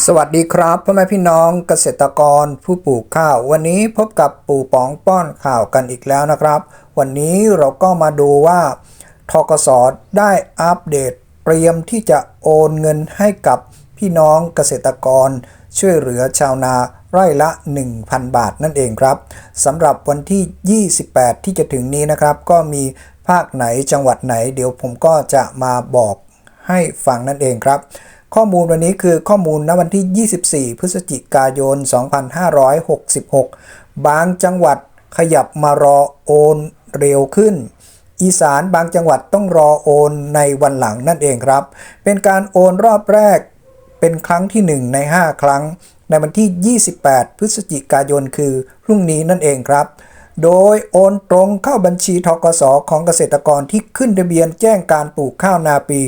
สวัสดีครับพ่อแม่พี่น้องเกษตรกรผู้ปลูกข้าว วันนี้พบกับปู่ป๋องป้อนข่าวกันอีกแล้วนะครับ วันนี้เราก็มาดูว่าทกสได้อัปเดต เตรียมที่จะโอนเงินให้กับพี่น้องเกษตรกร ช่วยเหลือชาวนาไร่ละ 1,000 บาทนั่นเองครับสำหรับวันที่ 28 ที่จะถึงนี้นะครับ ก็มีภาคไหนจังหวัดไหน เดี๋ยวผมก็จะมาบอกให้ฟังนั่นเองครับ ข้อมูลวันนี้คือข้อมูลณวันที่ 24 พฤศจิกายน 2566 บางจังหวัดขยับมารอโอนเร็วขึ้น อีสานบางจังหวัดต้องรอโอนในวันหลังนั่นเองครับ เป็นการโอนรอบแรกเป็นครั้งที่ 1 ใน 5 ครั้ง ในวันที่ 28 พฤศจิกายนคือพรุ่งนี้นั่นเองครับ โดยโอนตรงเข้าบัญชีทกสของเกษตรกรที่ขึ้นทะเบียนแจ้งการปลูกข้าวนาปี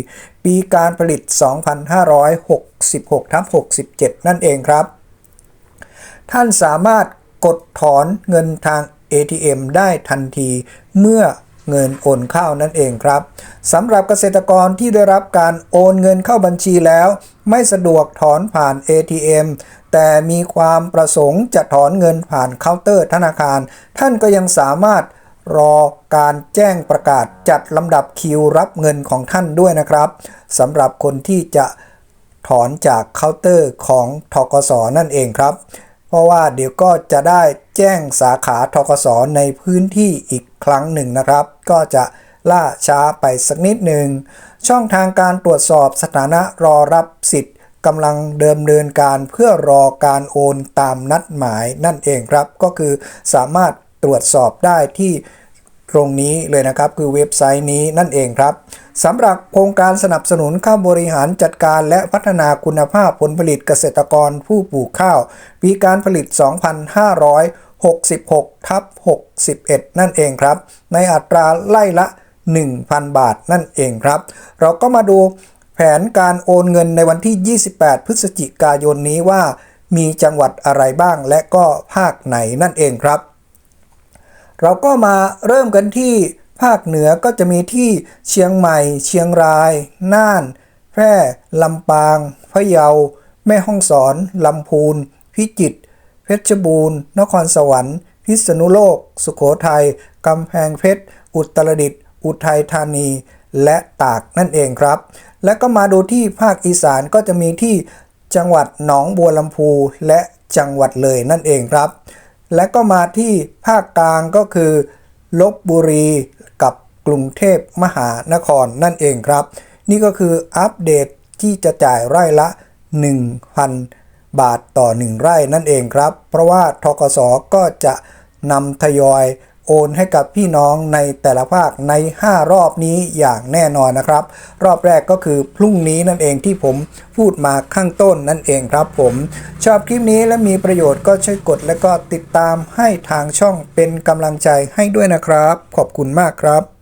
ปีการผลิต 2566ทับ67 นั่นเองครับ ท่านสามารถกดถอนเงินทาง ATM ได้ทันทีเมื่อ เงินโอนเข้านั่นเองครับสำหรับเกษตรกรที่ได้รับการโอนเงินเข้าบัญชีแล้ว ไม่สะดวกถอนผ่าน ATM แต่มีความประสงค์จะถอนเงินผ่านเคาน์เตอร์ธนาคาร ท่านก็ยังสามารถรอการแจ้งประกาศจัดลำดับคิวรับเงินของท่านด้วยนะครับสำหรับคนที่จะถอนจากเคาน์เตอร์ของทกสนั่นเองครับ ราะว่าเดี๋ยวก็จะได้แจ้งสาขาทกศในพื้นที่อีกครั้งหนึ่งนะครับ ก็จะล่าช้าไปสักนิดหนึ่ง ช่องทางการตรวจสอบสถานะรอรับสิทธิ์กำลังเดิมเนินการเพื่อรอการโอนตามนัดหมายนั่นเองครับ ก็คือสามารถตรวจสอบได้ที่ ตรงนี้เลยนะครับคือเว็บไซต์นี้นั่นเองครับสำหรับโครงการสนับสนุนข้าบริหารจัดการและพัฒนาคุณภาพผลผลิตเกษตรกรผู้ปลูกข้าว ปีการผลิต 2566ทับ61 นั่นเองครับ ในอัตราไล่ละ 1,000 บาทนั่นเองครับ เราก็มาดูแผนการโอนเงินในวันที่ 28 พฤศจิกายนนี้ว่า มีจังหวัดอะไรบ้างและก็ภาคไหนนั่นเองครับ เราก็มาเริ่มกันที่ภาคเหนือก็จะมีที่เชียงใหม่ เชียงราย น่าน แพร่ ลำปาง พะเยา แม่ฮ่องสอน ลำพูน พิจิตร เพชรบูรณ์ นครสวรรค์ พิษณุโลก สุโขทัย กำแพงเพชร อุตรดิตถ์ อุทัยธานี และตากนั่นเองครับ และก็มาดูที่ภาคอีสานก็จะมีที่จังหวัดหนองบัวลำพูและจังหวัดเลยนั่นเองครับ และก็มาที่ภาคกลางก็คือลบบุรีกับกรุงเทพมหานครนั่นเองครับ นี่ก็คืออัปเดตที่จะจ่ายไร่ละ 1,000 บาทต่อ 1 ไร่นั่นเองครับ เพราะว่าทกสก็จะนำทยอย โอนให้กับพี่น้องในแต่ละภาคใน 5 รอบนี้อย่างแน่นอนนะครับ รอบแรกก็คือพรุ่งนี้นั่นเองที่ผมพูดมาข้างต้นนั่นเองครับผมชอบคลิปนี้และมีประโยชน์ก็ช่วยกดและก็ติดตามให้ทางช่องเป็นกำลังใจให้ด้วยนะครับ ขอบคุณมากครับ